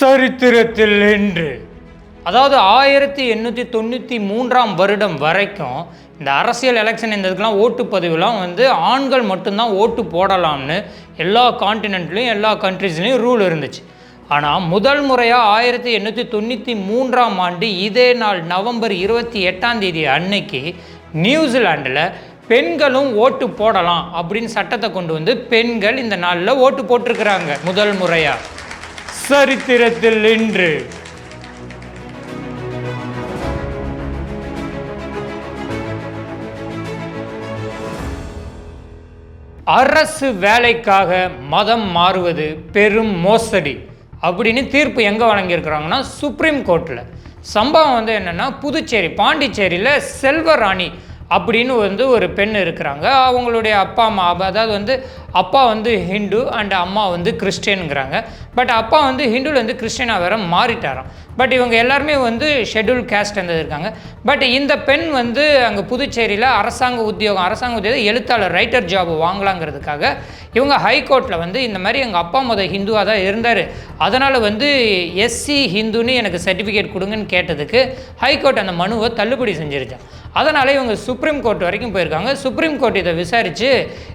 சரித்திரத்தில் என்று அதாவது ஆயிரத்தி எண்ணூற்றி தொண்ணூற்றி மூன்றாம் வருடம் வரைக்கும் இந்த அரசியல் எலெக்ஷன் இந்த இதுக்கெலாம் ஓட்டுப்பதிவுலாம் வந்து ஆண்கள் மட்டும்தான் ஓட்டு போடலாம்னு எல்லா காண்டினென்ட்லேயும் எல்லா கண்ட்ரீஸ்லேயும் ரூல் இருந்துச்சு. ஆனால் முதல் முறையாக ஆயிரத்தி எண்ணூற்றி தொண்ணூற்றி மூன்றாம் ஆண்டு இதே நாள் நவம்பர் இருபத்தி எட்டாம் தேதி அன்னைக்கு நியூசிலாண்டில் பெண்களும் ஓட்டு போடலாம் அப்படின்னு சட்டத்தை கொண்டு வந்து பெண்கள் இந்த நாளில் ஓட்டு போட்டிருக்கிறாங்க முதல் முறையாக சரித்திரத்தில் இன்று அரசு வேலைக்காக மதம் மாறுவது பெரும் மோசடி. அப்படின்னு தீர்ப்பு எங்கே வழங்கியிருக்கிறாங்கன்னா சுப்ரீம் கோர்ட்டில் சம்பவம் வந்து என்னென்னா புதுச்சேரி பாண்டிச்சேரியில் செல்வராணி அப்படின்னு வந்து ஒரு பெண் இருக்கிறாங்க. அவங்களுடைய அப்பா அம்மா அதாவது வந்து அப்பா வந்து ஹிந்து அண்ட் அம்மா வந்து கிறிஸ்டியனுங்கிறாங்க. பட் அப்பா வந்து ஹிந்துலேருந்து கிறிஸ்டியனாக வேற மாறிட்டாராம். பட் இவங்க எல்லாருமே வந்து ஷெட்யூல் கேஸ்ட் இருந்தது இருக்காங்க. பட் இந்த பெண் வந்து அங்கே புதுச்சேரியில் அரசாங்க உத்தியோகம் அரசாங்க உத்தியோகம் எழுத்தாளர் ரைட்டர் ஜாப் வாங்கலாங்கிறதுக்காக இவங்க ஹைகோர்ட்டில் வந்து இந்த மாதிரி எங்கள் அப்பா முத ஹிந்துவாக தான் இருந்தார். அதனால் வந்து எஸ்சி ஹிந்துன்னு எனக்கு சர்டிஃபிகேட் கொடுங்கன்னு கேட்டதுக்கு ஹைகோர்ட் அந்த மனுவை தள்ளுபடி செஞ்சிருச்சான் அதனால் இவங்க சுப்ரீம் கோர்ட் வரைக்கும் போயிருக்காங்க. சுப்ரீம் கோர்ட் இதை விசாரித்து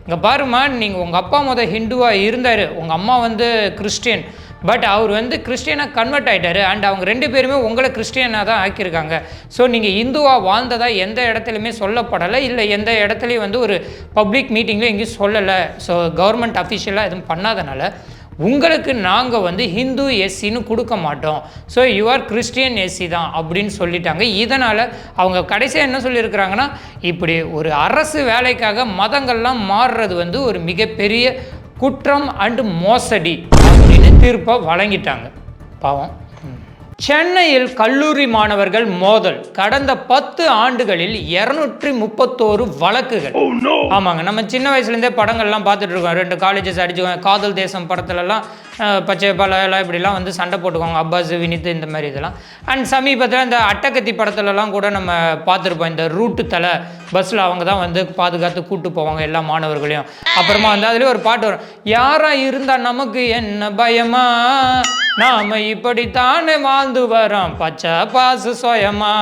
இங்கே பாருமா நீங்கள் உங்கள் அப்பா முத ஹிந்துவாக இருந்தார். உங்கள் அம்மா வந்து கிறிஸ்டியன் பட் அவர் வந்து கிறிஸ்டியனாக கன்வெர்ட் ஆகிட்டாரு அண்ட் அவங்க ரெண்டு பேருமே உங்களை கிறிஸ்டியனாக தான் ஆக்கியிருக்காங்க. ஸோ நீங்கள் இந்துவாக வாழ்ந்ததாக எந்த இடத்துலையுமே சொல்லப்படலை. இல்லை எந்த இடத்துலையும் வந்து ஒரு பப்ளிக் மீட்டிங்லையும் எங்கேயும் சொல்லலை. ஸோ கவர்மெண்ட் அஃபிஷியலாக எதுவும் பண்ணாதனால. உங்களுக்கு நாங்கள் வந்து ஹிந்து எஸ்சின்னு கொடுக்க மாட்டோம். ஸோ யுவர் கிறிஸ்டியன் எஸ்சி தான் அப்படின்னு சொல்லிட்டாங்க. இதனால் அவங்க கடைசியாக என்ன சொல்லியிருக்கிறாங்கன்னா இப்படி ஒரு அரசு வேலைக்காக மதங்கள்லாம் மாறுறது வந்து ஒரு மிகப்பெரிய குற்றம் அண்டு மோசடி அப்படின்னு தீர்ப்பை வழங்கிட்டாங்க. பாவம். சென்னையில் கல்லூரி மாணவர்கள் மோதல். கடந்த பத்து ஆண்டுகளில் இருநூற்றி முப்பத்தோரு வழக்குகள் ஆமாங்க நம்ம சின்ன வயசுலேருந்தே படங்கள்லாம் பார்த்துட்டு இருக்கோம் ரெண்டு காலேஜஸ் அடிச்சுக்கோங்க காதல் தேசம் படத்துலலாம் பச்சை பலம் இப்படிலாம் வந்து சண்டை போட்டுக்குவாங்க. அப்பாஸ் வினித் இந்த மாதிரி இதெல்லாம். அண்ட் சமீபத்தில் இந்த அட்டகத்தி படத்துலலாம் கூட நம்ம பார்த்துருப்போம். இந்த ரூட்டு தலை பஸ்ஸில் அவங்க தான் வந்து பாதுகாத்து கூட்டு போவாங்க எல்லா மாணவர்களையும். அப்புறமா வந்து அதுலேயே ஒரு பாட்டு வரும். யாராக இருந்தால் நமக்கு என்ன பயமா? நாம இப்படித்தானே வாழ்ந்து வரோம். பச்சை பாசு சுயமா.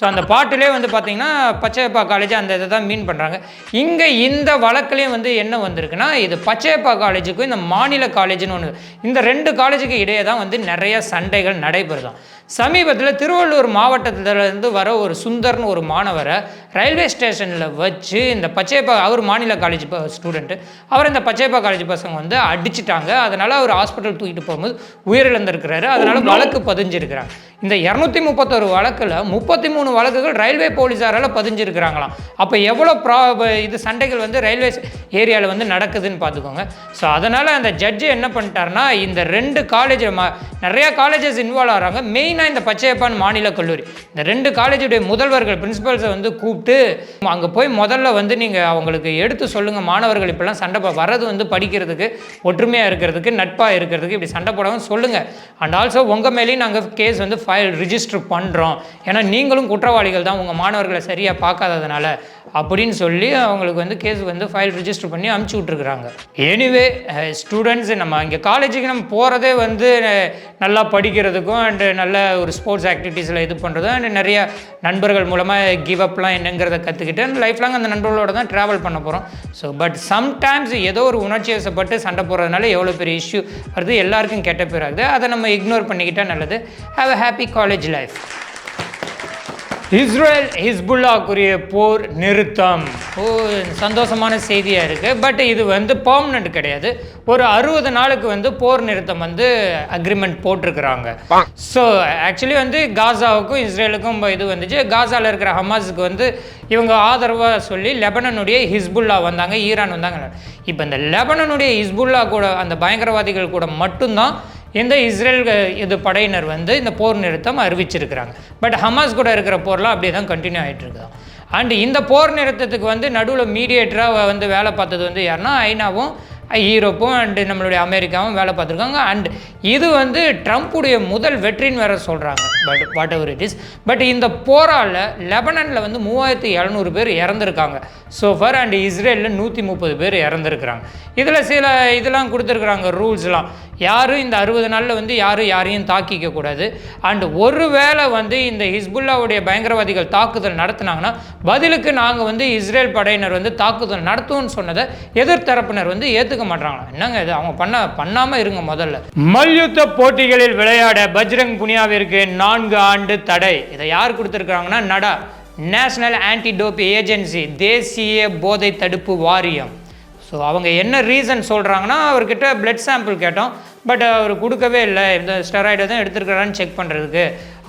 ஸோ அந்த பாட்டிலே வந்து பார்த்தீங்கன்னா பச்சையப்பா காலேஜ் அந்த இதை தான் மீன் பண்ணுறாங்க இங்கே இந்த வழக்குலேயும் வந்து என்ன வந்திருக்குன்னா இது பச்சையப்பா காலேஜுக்கும் இந்த மாநில காலேஜ்னு ஒன்று இந்த ரெண்டு காலேஜுக்கு இடையே தான் வந்து நிறைய சண்டைகள் நடைபெறுதான் சமீபத்தில் திருவள்ளூர் மாவட்டத்திலேருந்து வர ஒரு சுந்தர்னு ஒரு மாணவரை ரயில்வே ஸ்டேஷனில் வச்சு இந்த பச்சையப்பா அவர் மாநில காலேஜ் ஸ்டூடெண்ட்டு அவர் இந்த பச்சையப்பா காலேஜ் பசங்க வந்து அடிச்சிட்டாங்க. அதனால் அவர் ஹாஸ்பிட்டல் தூக்கிட்டு போகும்போது உயிரிழந்திருக்கிறாரு. அதனால் வழக்கு பதிஞ்சிருக்கிறாங்க. இந்த இரநூத்தி முப்பத்தொரு வழக்கில் முப்பத்தி மூணு வழக்குகள் ரயில்வே போலீஸாரால் பதிஞ்சிருக்கிறாங்களாம். அப்போ எவ்வளோ ப்ரா இது சண்டைகள் வந்து ரயில்வே ஏரியாவில் வந்து நடக்குதுன்னு பார்த்துக்கோங்க. ஸோ அதனால் அந்த ஜட்ஜு என்ன பண்ணிட்டாருன்னா இந்த ரெண்டு காலேஜ் நிறையா காலேஜஸ் இன்வால்வ் ஆகிறாங்க மெயினாக இந்த பச்சையப்பான் மாநில கல்லூரி? இந்த ரெண்டு காலேஜுடைய முதல்வர்கள் பிரின்சிபல்ஸை வந்து கூப்பிட்டு அங்கே போய் முதல்ல வந்து நீங்கள் அவங்களுக்கு எடுத்து சொல்லுங்கள் மாணவர்கள் இப்படிலாம் சண்டை வர்றது வந்து படிக்கிறதுக்கு ஒற்றுமையாக இருக்கிறதுக்கு நட்பாக இருக்கிறதுக்கு இப்படி சண்டை போடாமல் சொல்லுங்கள் அண்ட் ஆல்சோ உங்கள் மேலேயும் நாங்கள் கேஸ் வந்து ஃபைல் ரிஜிஸ்டர் பண்ணுறோம் ஏன்னா நீங்களும் குற்றவாளிகள் தான் உங்கள் மாணவர்களை சரியாக பார்க்காததுனால. அப்படின்னு சொல்லி அவங்களுக்கு வந்து கேஸ் வந்து ஃபைல் ரிஜிஸ்டர் பண்ணி அமுச்சு விட்ருக்குறாங்க எனிவே ஸ்டூடெண்ட்ஸ் நம்ம இங்கே காலேஜுக்கு நம்ம போகிறதே வந்து நல்லா படிக்கிறதுக்கும் அண்டு நல்ல ஒரு ஸ்போர்ட்ஸ் ஆக்டிவிட்டீஸில் இது பண்ணுறதோ அண்ட் நிறைய நண்பர்கள் மூலமாக கிவ் அப்லாம் என்னங்கிறத கற்றுக்கிட்டு அண்ட் லைஃப் லாங் அந்த நண்பர்களோட தான் ட்ராவல் பண்ண போகிறோம் ஸோ பட் சம்டைம்ஸ் ஏதோ ஒரு உணர்ச்சி வசப்பட்டு சண்டை போடுறதுனால எவ்வளோ பெரிய இஷ்யூ வருது எல்லாருக்கும் கெட்ட பேர் ஆகுது. அதை நம்ம இக்னோர் பண்ணிக்கிட்டால் நல்லது. Have a happy college life Israel ஹிஸ்புல்லாக்குரிய போர் நிறுத்தம். ஓ சந்தோஷமான செய்தியாக இருக்குது பட் இது வந்து பர்மனண்ட் கிடையாது. ஒரு அறுபது நாளுக்கு வந்து போர் நிறுத்தம் வந்து அக்ரிமெண்ட் போட்டிருக்கிறாங்க. ஸோ ஆக்சுவலி வந்து காசாவுக்கும் இஸ்ரேலுக்கும் இது வந்துச்சு. காசாவில் இருக்கிற ஹமாஸுக்கு வந்து இவங்க ஆதரவாக சொல்லி லெபனனுடைய ஹிஸ்புல்லா வந்தாங்க ஈரான் வந்தாங்க. இப்போ இந்த லெபனனுடைய ஹிஸ்புல்லா கூட அந்த பயங்கரவாதிகள் கூட மட்டும்தான் இந்த இஸ்ரேல் இது படையினர் வந்து இந்த போர் நிறுத்தம் அறிவிச்சிருக்கிறாங்க. பட் ஹமாஸ் கூட இருக்கிற போர்லாம் அப்படியே தான் கண்டினியூ ஆகிட்டு இருக்குதான் அண்ட் இந்த போர் நிறுத்தத்துக்கு வந்து நடுவில் மீடியேட்டராக வந்து வேலை பார்த்தது வந்து யாருன்னா ஐநாவும் ஈரோப்பும் அண்டு நம்மளுடைய அமெரிக்காவும் வேலை பார்த்துருக்காங்க. அண்ட் இது வந்து ட்ரம்ப்புடைய முதல் வெற்றின்னு வேற சொல்கிறாங்க but whatever it is but இந்த போரால் லெபனனில் வந்து மூவாயிரத்து எழுநூறு பேர் இறந்துருக்காங்க. சோஃபர் அண்ட் இஸ்ரேலில் நூற்றி முப்பது பேர் இறந்துருக்குறாங்க. இதில் சில இதெல்லாம் கொடுத்துருக்குறாங்க ரூல்ஸ்லாம் யாரும் இந்த அறுபது நாளில் வந்து யாரும் யாரையும் தாக்கிக்க கூடாது. அண்ட் ஒருவேளை வந்து இந்த ஹிஸ்புல்லாவுடைய பயங்கரவாதிகள் தாக்குதல் நடத்தினாங்கன்னா பதிலுக்கு நாங்கள் வந்து இஸ்ரேல் படையினர் வந்து தாக்குதல் நடத்துவோம்னு சொன்னதை எதிர்த்தரப்பினர் வந்து ஏற்றுக்க மாட்டாங்களா என்னங்க இது? அவங்க பண்ண பண்ணாமல் இருங்க முதல்ல. மல்யுத்த போட்டிகளில் விளையாட பஜ்ரங் புனியாவிற்கு நான்கு ஆண்டு தடை. இதை யார் கொடுத்துருக்காங்கன்னா நடா. நேஷனல் ஆன்டி டோப் ஏஜென்சி தேசிய போதை தடுப்பு வாரியம். ஸோ அவங்க என்ன ரீசன் சொல்கிறாங்கன்னா அவர்கிட்ட பிளட் சாம்பிள் கேட்டோம். பட் uh, அவர் கொடுக்கவே இல்லை. இந்த ஸ்டெராய்டை தான் எடுத்துருக்கிறான்னு செக் பண்ணுறதுக்கு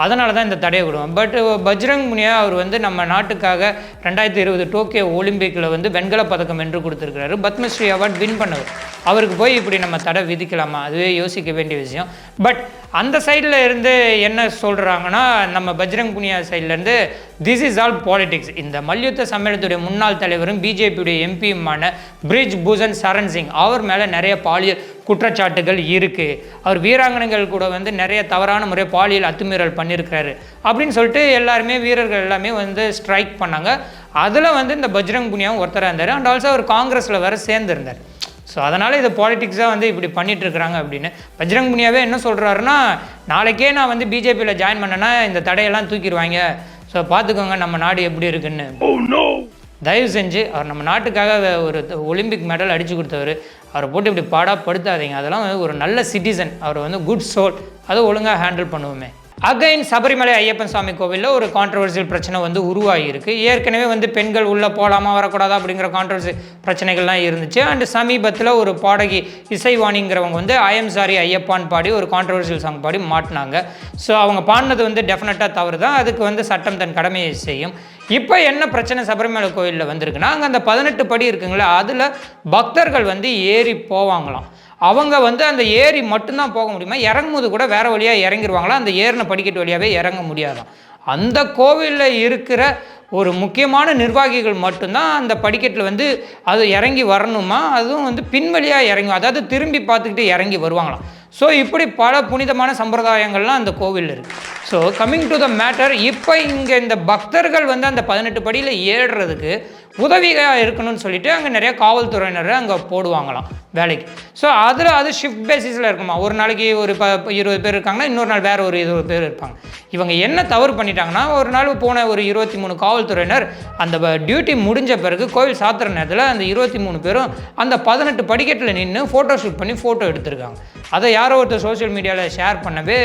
அதனால தான் இந்த தடையை விடுவோம். பட் பஜ்ரங் முனியா அவர் வந்து நம்ம நாட்டுக்காக ரெண்டாயிரத்தி இருபது டோக்கியோ ஒலிம்பிக்கில் வந்து வெண்கல பதக்கம் வென்று கொடுத்துருக்கிறாரு. பத்மஸ்ரீ அவார்ட் வின் பண்ணவர். அவருக்கு போய் இப்படி நம்ம தடை விதிக்கலாமா? அதுவே யோசிக்க வேண்டிய விஷயம். பட் அந்த சைடில் இருந்து என்ன சொல்கிறாங்கன்னா நம்ம பஜ்ரங் புனியா சைட்லேருந்து திஸ் இஸ் ஆல் பாலிடிக்ஸ் இந்த மல்யுத்த சம்மேளனத்துடைய முன்னாள் தலைவரும் பிஜேபியுடைய எம்பியுமான பிரிஜ் பூஷன் சரண் சிங் அவர் மேலே நிறைய பாலியல் குற்றச்சாட்டுகள் இருக்குது அவர் வீராங்கனைகள் கூட வந்து நிறைய தவறான முறை பாலியல் அத்துமீறல் பண்ணி பண்ணியிருக்கிறாரு அப்படின்னு சொல்லிட்டு எல்லாருமே வீரர்கள் எல்லாமே வந்து ஸ்ட்ரைக் பண்ணாங்க. அதில் வந்து இந்த பஜ்ரங் புனியாவும் ஒருத்தராக இருந்தார். அண்ட் ஆல்சோ அவர் காங்கிரஸில் வேறு சேர்ந்துருந்தார். ஸோ அதனால் இது பாலிடிக்ஸாக வந்து இப்படி பண்ணிட்டு இருக்கிறாங்க அப்படின்னு. பஜ்ரங் புனியாவே என்ன சொல்கிறாருன்னா நாளைக்கே நான் வந்து பிஜேபியில் ஜாயின் பண்ணேன்னா இந்த தடையெல்லாம் தூக்கிடுவாங்க. ஸோ பார்த்துக்கோங்க நம்ம நாடு எப்படி இருக்குன்னு. தயவு செஞ்சு அவர் நம்ம நாட்டுக்காக ஒரு ஒலிம்பிக் மெடல் அடித்து கொடுத்தவர். அவரை போட்டு இப்படி பாடா படுத்தாதீங்க. அதெல்லாம் ஒரு நல்ல சிட்டிசன் அவர் வந்து குட் சோல் அதை ஒழுங்காக ஹேண்டில் பண்ணுவோமே. அகைன் சபரிமலை ஐயப்பன் சுவாமி கோவிலில் ஒரு கான்ட்ரவர்சியல் பிரச்சனை வந்து உருவாகியிருக்கு. ஏற்கனவே வந்து பெண்கள் உள்ளே போகலாமா வரக்கூடாதா அப்படிங்கிற கான்ட்ரவர்சி பிரச்சனைகள்லாம் இருந்துச்சு. அண்டு சமீபத்தில் ஒரு பாடகி இசைவாணிங்கிறவங்க வந்து ஐஎம் சாரி ஐயப்பான் பாடி ஒரு கான்ட்ரவர்சியல் சாங் பாடி மாட்டினாங்க. ஸோ அவங்க பாடினது வந்து டெஃபினட்டாக தவறு தான் அதுக்கு வந்து சட்டம் தன் கடமையை செய்யும். இப்போ என்ன பிரச்சனை சபரிமலை கோயிலில் வந்திருக்குன்னா அங்கே அந்த பதினெட்டு படி இருக்குங்களா அதில் பக்தர்கள் வந்து ஏறி போவாங்களாம். அவங்க வந்து அந்த ஏரி மட்டும்தான் போக முடியுமா? இறங்கும்போது கூட வேற வழியாக இறங்கிடுவாங்களா அந்த ஏறின படிக்கட்டு வழியாகவே இறங்க முடியாதான் அந்த கோவிலில் இருக்கிற ஒரு முக்கியமான நிர்வாகிகள் மட்டும்தான் அந்த படிக்கட்டில் வந்து அது இறங்கி வரணுமா? அதுவும் வந்து பின்வழியாக இறங்கும் அதாவது திரும்பி பார்த்துக்கிட்டு இறங்கி வருவாங்களாம் ஸோ இப்படி பல புனிதமான சம்பிரதாயங்கள்லாம் அந்த கோவிலில் இருக்குது so coming to the matter இப்போ இங்கே இந்த பக்தர்கள் வந்து அந்த பதினெட்டு படியில் ஏறுறதுக்கு உதவியாக இருக்கணும்னு சொல்லிட்டு அங்கே நிறைய காவல்துறையினர் அங்கே போடுவாங்களாம் வேலைக்கு. ஸோ அதில் அது ஷிஃப்ட் பேசிஸில் இருக்குமா? ஒரு நாளைக்கு ஒரு ப இருபது பேர் இருக்காங்கன்னா இன்னொரு நாள் வேறு ஒரு இருபது பேர் இருப்பாங்க. இவங்க என்ன தவறு பண்ணிட்டாங்கன்னா ஒரு நாள் போன ஒரு இருபத்தி மூணு காவல்துறையினர் அந்த டியூட்டி முடிஞ்ச பிறகு கோவில் சாத்துற நேரத்தில் அந்த இருபத்தி மூணு பேரும் அந்த பதினெட்டு படிக்கட்டில் நின்று ஃபோட்டோ ஷூட் பண்ணி ஃபோட்டோ எடுத்திருக்காங்க. அதை யாரோ ஒருத்தர் சோஷியல் மீடியாவில் ஷேர் பண்ணவே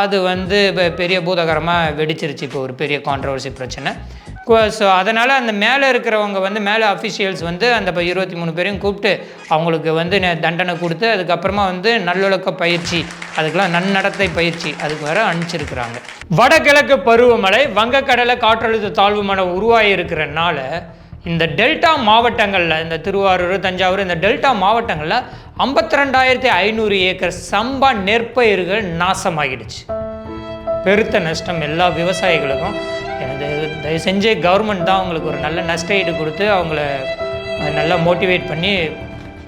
அது வந்து இப்போ பெரிய பூதகரமாக வெடிச்சிருச்சு. இப்போ ஒரு பெரிய கான்ட்ரவர்சி பிரச்சனை. ஸோ அதனால் அந்த மேலே இருக்கிறவங்க வந்து மேலே அஃபிஷியல்ஸ் வந்து அந்த இப்போ இருபத்தி மூணு பேரையும் கூப்பிட்டு அவங்களுக்கு வந்து நெ- தண்டனை கொடுத்து அதுக்கப்புறமா வந்து நல்லொழுக்க பயிற்சி அதுக்கெல்லாம் நன்னடத்தை பயிற்சி அதுக்கு வேறு அனுப்பிச்சிருக்கிறாங்க. வடகிழக்கு பருவமழை வங்கக்கடலை காற்றழுத்த தாழ்வு மனம் உருவாகி இருக்கிறனால இந்த டெல்டா மாவட்டங்களில் இந்த திருவாரூர் தஞ்சாவூர் இந்த டெல்டா மாவட்டங்களில் ஐம்பத்தி ரெண்டாயிரத்தி ஐநூறு ஏக்கர் சம்பா நெற்பயிர்கள் நாசமாகிடுச்சு. பெருத்த நஷ்டம் எல்லா விவசாயிகளுக்கும். தயவு செஞ்சு கவர்மெண்ட் தான் அவங்களுக்கு ஒரு நல்ல நஷ்ட ஈடு கொடுத்து அவங்கள நல்லா மோட்டிவேட் பண்ணி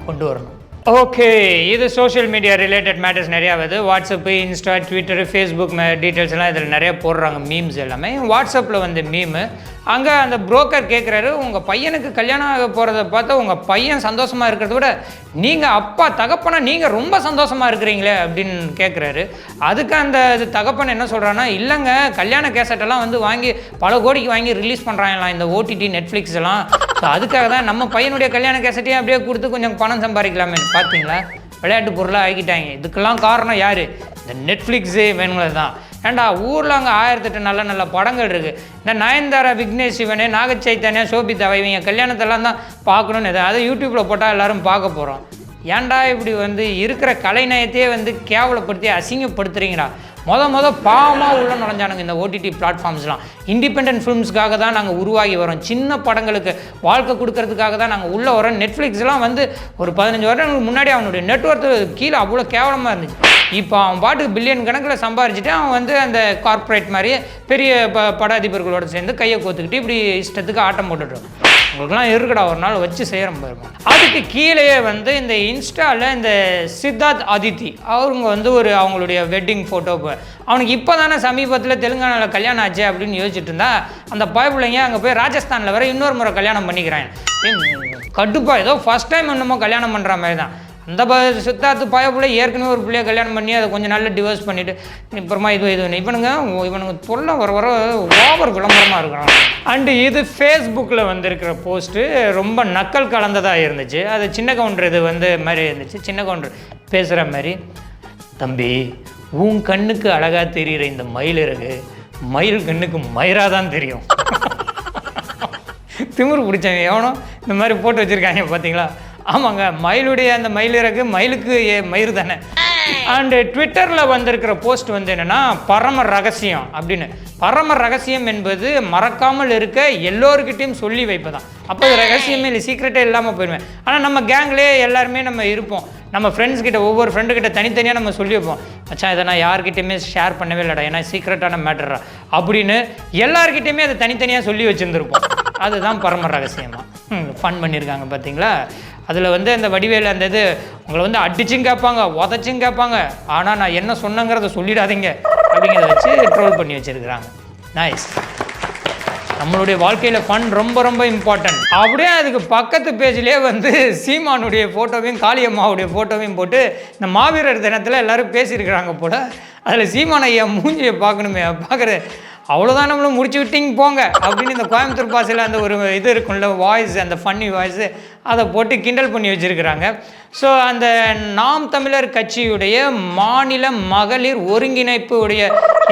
கொண்டு வரணும். ஓகே இது சோஷியல் மீடியா ரிலேட்டட் மேட்டர்ஸ் நிறையா வருது WhatsApp Insta Twitter Facebook details எல்லாம் இதில் நிறைய போடுறாங்க மீம்ஸ் எல்லாமே. வாட்ஸ்அப்பில் வந்து மீமு அங்கே அந்த புரோக்கர் கேட்குறாரு உங்கள் பையனுக்கு கல்யாணம் ஆக போகிறத பார்த்தா உங்கள் பையன் சந்தோஷமாக இருக்கிறத விட நீங்கள் அப்பா தகப்பனா நீங்கள் ரொம்ப சந்தோஷமாக இருக்கிறீங்களே அப்படின்னு கேட்குறாரு அதுக்கு அந்த இது தகப்பன் என்ன சொல்கிறான்னா இல்லைங்க கல்யாண கேசட்டெல்லாம் வந்து வாங்கி பல கோடிக்கு வாங்கி ரிலீஸ் பண்ணுறாங்களாம் இந்த ஓடிடி நெட்ஃப்ளிக்ஸ் எல்லாம். ஸோ அதுக்காக தான் நம்ம பையனுடைய கல்யாண கேசட்டையும் அப்படியே கொடுத்து கொஞ்சம் பணம் சம்பாதிக்கலாமே? பார்த்தீங்களா விளையாட்டு பொருளாக ஆக்கிட்டாங்க. இதுக்கெல்லாம் காரணம் யார்? இந்த நெட்ஃப்ளிக்ஸு வேணுங்கிறது தான். ஏன்டா ஊரில் அங்கே ஆயிரத்தெட்டு நல்ல நல்ல படங்கள் இருக்குது இந்த நயன்தாரா விக்னேஷ் சிவனே நாகச்சைத்தன்யா சோபிதாவை இவங்க கல்யாணத்தெல்லாம் தான் பார்க்கணுன்னு எதாவது. அதை யூடியூப்பில் போட்டால் எல்லோரும் பார்க்க போகிறோம் ஏன்டா இப்படி வந்து இருக்கிற கலைநயத்தையே வந்து கேவலப்படுத்தி அசிங்கப்படுத்துறீங்கடா மொத மொதல் பாவமாக உள்ள நுழைஞ்சானுங்க இந்த ஓடிடி பிளாட்ஃபார்ம்ஸ்லாம் இண்டிபெண்ட் ஃபிலிம்ஸ்க்காக தான் நாங்கள் உருவாகி வரோம். சின்ன படங்களுக்கு வாழ்க்கை கொடுக்கறதுக்காக தான் நாங்கள் உள்ளே வரோம். நெட்ஃப்ளிக்ஸ்லாம் வந்து ஒரு பதினஞ்சு வருடங்களுக்கு முன்னாடி அவனுடைய நெட்ஒர்க் கீழே அவ்வளோ கேவலமாக இருந்துச்சு. இப்போ அவன் பாட்டுக்கு பில்லியன் கணக்கில் சம்பாரிச்சுட்டு அவன் வந்து அந்த கார்ப்பரேட் மாதிரி பெரிய ப பட அதிபர்களோட சேர்ந்து கையை கோத்துக்கிட்டு இப்படி இஷ்டத்துக்கு ஆட்டம் போட்டுட்டு உங்களுக்குலாம் இருக்குடா ஒரு நாள் வச்சு செய்கிற பாருங்க அதுக்கு கீழேயே வந்து இந்த இன்ஸ்டாவில் இந்த சித்தார்த் அதித்தி அவங்க வந்து ஒரு அவங்களுடைய வெட்டிங் ஃபோட்டோ அவனுக்கு இப்போ தானே சமீபத்தில் தெலுங்கானாவில் கல்யாணம் ஆச்சு அப்படின்னு யோசிச்சுட்டு இருந்தா அந்த பயப்பிள்ளைங்க அங்கே போய் ராஜஸ்தானில் வர இன்னொரு முறை கல்யாணம் பண்ணிக்கிறாங்க. கட்டுப்பா ஏதோ ஃபஸ்ட் டைம் என்னமோ கல்யாணம் பண்ணுற மாதிரி தான் அந்த ப சித்தார்த்து பய பிள்ளை ஏற்கனவே ஒரு பிள்ளைய கல்யாணம் பண்ணி அதை கொஞ்சம் நாள்ல டிவோர்ஸ் பண்ணிவிட்டு அப்புறமா இது இது இவனுங்க இவனுங்க தொல்லை வர வர ஓவர் விளம்பரமாக இருக்கிறான். அண்டு இது ஃபேஸ்புக்கில் வந்திருக்கிற போஸ்ட்டு ரொம்ப நக்கல் கலந்ததாக இருந்துச்சு. அது சின்ன கவுண்டர் இது வந்து மாதிரி இருந்துச்சு. சின்ன கவுண்டர் பேசுகிற மாதிரி தம்பி உன் கண்ணுக்கு அழகாக தெரிகிற இந்த மயில் இருக்கு. மயில் கண்ணுக்கு மயிராக தான் தெரியும். திமிரு பிடிச்சாங்க எவனோ இந்த மாதிரி போட்டு வச்சுருக்காங்க பார்த்தீங்களா ஆமாங்க மயிலுடைய அந்த மயில் இறகு மயிலுக்கு ஏ மயிர் தானே. அண்டு ட்விட்டரில் வந்திருக்கிற போஸ்ட் வந்து என்னென்னா பரம ரகசியம் அப்படின்னு. பரம ரகசியம் என்பது மறக்காமல் இருக்க எல்லோருக்கிட்டையும் சொல்லி வைப்பதான். அப்போ அது ரகசியமே இல்லை சீக்கிரட்டே இல்லாமல் போயிடுவேன் ஆனால் நம்ம கேங்லேயே எல்லாருமே நம்ம இருப்போம். நம்ம ஃப்ரெண்ட்ஸ் கிட்ட ஒவ்வொரு ஃப்ரெண்டு கிட்ட தனித்தனியாக நம்ம சொல்லி வைப்போம். மச்சான் இதை நான் யார்கிட்டையுமே ஷேர் பண்ணவே இல்லைடா. ஏன்னா சீக்ரெட்டான மேட்டரா அப்படின்னு எல்லார்கிட்டையுமே அதை தனித்தனியாக சொல்லி வச்சுருந்துருப்போம். அதுதான் பரம ரகசியமாக ஃபன் பண்ணியிருக்காங்க பார்த்தீங்களா அதில் வந்து அந்த வடிவேல் அந்த இது உங்களை வந்து அடிச்சும் கேட்பாங்க உதச்சும் கேட்பாங்க. ஆனால் நான் என்ன சொன்னங்கிறத சொல்லிடாதீங்க. அப்படிங்கிறத வச்சு ட்ரோல் பண்ணி வச்சுருக்கிறாங்க. நைஸ் நம்மளுடைய வாழ்க்கையில் ஃபன் ரொம்ப ரொம்ப இம்பார்ட்டன்ட் அப்படியே அதுக்கு பக்கத்து பேஜ்லேயே வந்து சீமானுடைய ஃபோட்டோவையும் காளியம்மாவுடைய ஃபோட்டோவையும் போட்டு இந்த மாவீரர் தினத்தில் எல்லோரும் பேசியிருக்கிறாங்க போல். அதில் சீமான ஐயா மூஞ்சியை பார்க்கணுமே பார்க்குற அவ்வளோதான் நம்மளும் முடிச்சு விட்டிங்க போங்க அப்படின்னு இந்த கோயம்புத்தூர் பாசையில் அந்த ஒரு இது இருக்கும்ல வாய்ஸ் அந்த ஃபன்னி வாய்ஸு அதை போட்டு கிண்டல் பண்ணி வச்சுருக்கிறாங்க. ஸோ அந்த நாம் தமிழர் கட்சியுடைய மாநில மகளிர் ஒருங்கிணைப்பு உடைய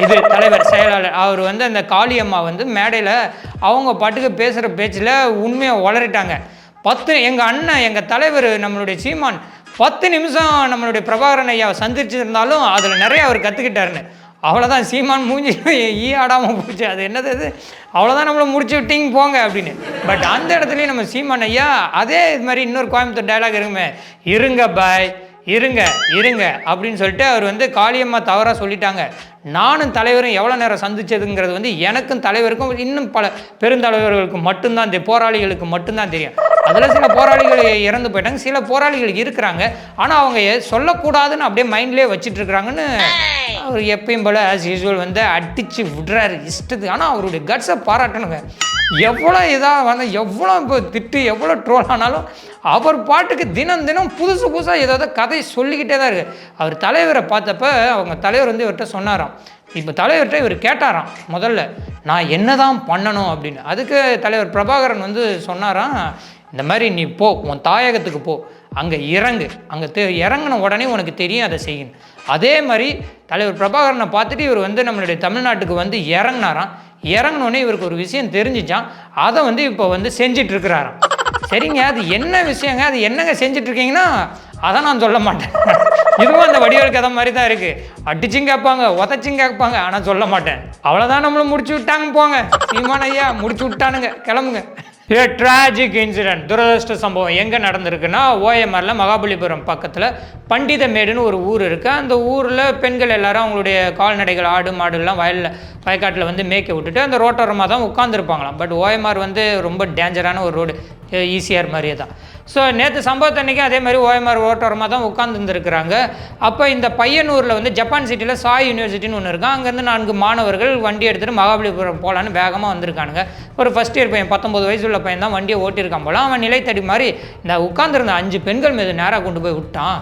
இது தலைவர் செயலாளர் அவர் வந்து அந்த காளியம்மா வந்து மேடையில் அவங்க பாட்டுக்கு பேசுகிற பேச்சில் உண்மையை வளரிட்டாங்க பத்து எங்கள் அண்ணன் எங்கள் தலைவர் நம்மளுடைய சீமான் பத்து நிமிஷம் நம்மளுடைய பிரபாகரன் ஐயாவை சந்திச்சிருந்தாலும் அதில் நிறைய அவர் கற்றுக்கிட்டாருன்னு அவ்வளோதான் சீமான் மூஞ்சி ஈ ஆடாமல் போச்சு. அது என்னது இது? அவ்வளோதான் நம்மளை முடிச்சு விட்டீங்க போங்க அப்படின்னு. பட் அந்த இடத்துலையும் நம்ம சீமான் ஐயா அதே இது மாதிரி இன்னொரு கோயம்புத்தூர் டைலாக் இருக்குமே. இருங்க பாய் இருங்க இருங்க அப்படின்னு சொல்லிட்டு அவர் வந்து காளியம்மா தவறாக சொல்லிட்டாங்க. நானும் தலைவரும் எவ்வளோ நேரம் சந்திச்சதுங்கிறது வந்து எனக்கும் தலைவருக்கும் இன்னும் பல பெருந்தலைவர்களுக்கு மட்டும்தான் தெரியும். போராளிகளுக்கு மட்டும்தான் தெரியும். அதில் சில போராளிகள் இறந்து போயிட்டாங்க. சில போராளிகள் இருக்கிறாங்க. ஆனால் அவங்க சொல்லக்கூடாதுன்னு அப்படியே மைண்ட்லேயே வச்சுட்டு இருக்கிறாங்கன்னு அவர் எப்பயும் போல் ஆஸ் யூஸ்வல் வந்து அடித்து விடுறாரு இஷ்டத்துக்கு. ஆனால் அவருடைய கட்ஸை பாராட்டணுங்க. எவ்வளோ இதாக வந்து எவ்வளோ இப்போ திட்டு எவ்வளோ ட்ரோல் ஆனாலும் அவர் பாட்டுக்கு தினம் தினம் புதுசு புதுசாக ஏதாவது கதை சொல்லிக்கிட்டே தான் இருக்குது அவர் தலைவரை பார்த்தப்ப அவங்க தலைவர் வந்து இவர்கிட்ட சொன்னாராம். இப்போ தலைவர்கிட்ட இவர் கேட்டாராம் முதல்ல நான் என்ன தான் பண்ணணும்? அப்படின்னு. அதுக்கு தலைவர் பிரபாகரன் வந்து சொன்னாராம் இந்த மாதிரி நீ போ உன் தாயகத்துக்கு போ. அங்கே இறங்கு. அங்கே தெ இறங்கின உடனே உனக்கு தெரியும் அதை செய்யணும் அதே மாதிரி தலைவர் பிரபாகரனை பார்த்துட்டு இவர் வந்து நம்மளுடைய தமிழ்நாட்டுக்கு வந்து இறங்கினாராம். இறங்கினோடனே இவருக்கு ஒரு விஷயம் தெரிஞ்சிச்சான் அதை வந்து இப்போ வந்து செஞ்சிட்டு இருக்கிறாராம் சரிங்க அது என்ன விஷயங்க? அது என்னங்க செஞ்சுட்டு இருக்கீங்கன்னா அதை நான் சொல்ல மாட்டேன். இதுவும் அந்த வடிவேல் கதை மாதிரி தான் இருக்குது அடிச்சும் கேட்பாங்க உதச்சும் கேட்பாங்க ஆனால் சொல்ல மாட்டேன். அவ்வளோதான் நம்மளும் முடிச்சு விட்டாங்க போங்க. சீமான ஐயா முடிச்சு விட்டானுங்க. கிளம்புங்க. ஏ ட்ராஜிக் இன்சிடென்ட் துரதிருஷ்ட சம்பவம் எங்கே நடந்திருக்குன்னா ஓஎம்ஆரில் மகாபலிபுரம் பக்கத்தில் பண்டிதமேடுன்னு ஒரு ஊர் இருக்குது அந்த ஊரில் பெண்கள் எல்லாரும் அவங்களுடைய கால்நடைகள் ஆடு மாடுலாம் வயலில் வயக்காட்டில் வந்து மேய்க்க விட்டுட்டு அந்த ரோட்டோரமாக தான் உட்காந்துருப்பாங்களாம் பட் ஓஎம்ஆர் வந்து ரொம்ப டேஞ்சரான ஒரு ரோடு ஈஸியாக மாதிரியே தான். ஸோ நேற்று சம்பவத்தை அன்றைக்கி அதே மாதிரி ஓஎம்ஆர் ஓட்டோரமாக தான் உட்காந்துருந்துருக்குறாங்க அப்போ இந்த பையனூரில் வந்து ஜப்பான் சிட்டியில் சாய் யூனிவர்சிட்டின்னு ஒன்று இருக்கும் அங்கேருந்து நான்கு மாணவர்கள் வண்டி எடுத்துகிட்டு மகாபலிபுரம் போகலான்னு வேகமாக வந்திருக்கானுங்க. ஒரு ஃபஸ்ட் இயர் பையன் பத்தொம்பது வயசு உள்ள பையன் தான் வண்டியை ஓட்டியிருக்கான் போல. அவன் நிலைத்தடி மாதிரி இந்த உட்காந்துருந்த அஞ்சு பெண்கள் மீது நேராக கொண்டு போய் விட்டான்.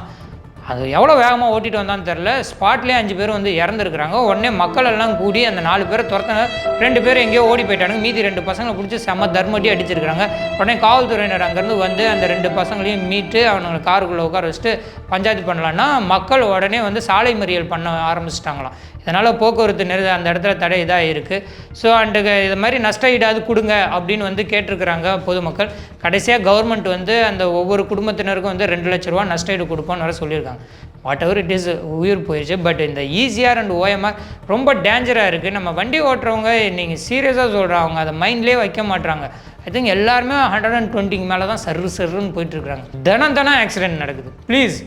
அது எவ்வளோ வேகமாக ஓட்டிட்டு வந்தான்னு தெரில ஸ்பாட்லேயே அஞ்சு பேர் வந்து இறந்துருக்குறாங்க. உடனே மக்கள் எல்லாம் கூடி அந்த நாலு பேரை துரத்தின ரெண்டு பேர் எங்கேயோ ஓடி போயிட்டானுங்க. மீதி ரெண்டு பசங்களை பிடிச்சி செம்ம தர்மட்டி அடிச்சிருக்கிறாங்க. உடனே காவல்துறையினர் அங்கேருந்து வந்து அந்த ரெண்டு பசங்களையும் மீட்டு அவனுங்களை காருக்குள்ளே உட்கார வச்சுட்டு பஞ்சாயத்து பண்ணலான்னா மக்கள் உடனே வந்து சாலை மறியல் பண்ண ஆரம்பிச்சிட்டாங்களாம். இதனால் போக்குவரத்து நெரு அந்த இடத்துல தடை இதாக இருக்குது ஸோ அண்டு இது மாதிரி நஷ்ட ஈடாது கொடுங்க அப்படின்னு வந்து கேட்டிருக்கிறாங்க பொதுமக்கள். கடைசியாக கவர்மெண்ட் வந்து அந்த ஒவ்வொரு குடும்பத்தினருக்கும் வந்து ரெண்டு லட்ச ரூபா நஷ்ட ஈடு கொடுப்போம்னு வர சொல்லியிருக்காங்க. வாட் எவர் இட் இஸ் உயிர் போயிடுச்சு பட் இந்த ஈஸியாக அண்ட் ஓஎம்ஆர் ரொம்ப டேஞ்சராக இருக்குது நம்ம வண்டி ஓட்டுறவங்க நீங்கள் சீரியஸாக சொல்கிறாங்க அவங்க அதை மைண்ட்லேயே வைக்க மாட்டுறாங்க ஐ திங்க் எல்லாருமே ஹண்ட்ரட் அண்ட் டுவெண்ட்டிக்கு மேலே தான் சர்ரு சர்ருன்னு போயிட்டுருக்காங்க தினம் தினம் ஆக்சிடென்ட் நடக்குது. ப்ளீஸ்